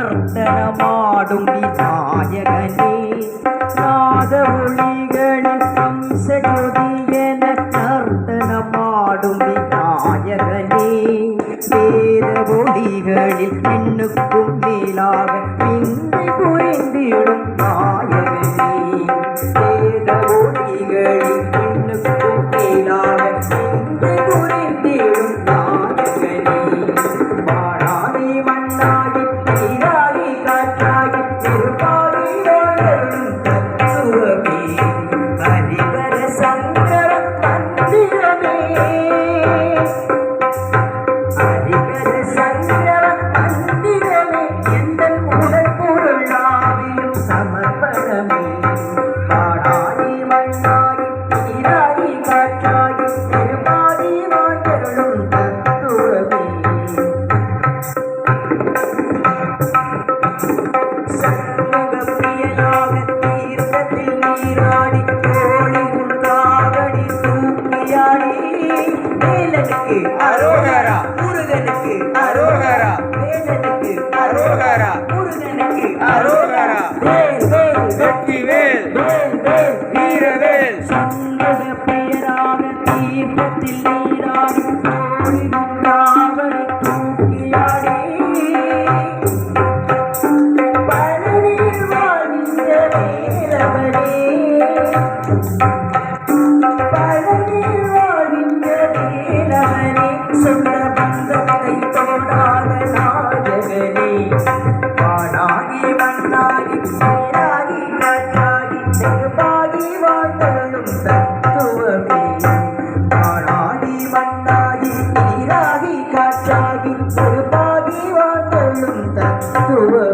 நர்த்தனமாடும் விநாயகனே நாதவொளிகளின் அம்சஜொலியன நர்த்தனமாடும் விநாயகனே வேத ஒளிகளில் பெண்ணுக்கும் மேலாக இன்று குறைந்திடும் நாயகனே வேத ஒளிகளில் பெண்ணுக்கும் மேலாக இன்று குறைந்திடும் நாயகனே. வாழாதி மண்ணாகி நீராகி காற்றாகி திருப்பாகி வாழும் தத்துவமே ஹரிகர சங்கர மந்திரமே வேலனுக்கு அரோகரா. முருகனுக்கு அரோகரா. வேலனுக்கு அரோகரா. முருகனுக்கு அரோகரா. வேல் வேல் வெற்றிவேல் வேல் வேல் வீரவேல் நீராடி தூக்கியாடி பழனில் வாழ்கின்ற வேலவனே பழனில் வாழ்கின்ற வேலவனே சொந்த பந்தத்தை தோடாத நாயகனே. வாடாகி மண்ணாகி சீராகி காற்றாகி செருப்பாகி வாழ்ந்தருளும் தத்துவமே. பாடாகி மண்ணாகி நீராகி காற்றாகி செருப்பாகி வாழ்ந்தருளும் தத்துவமே.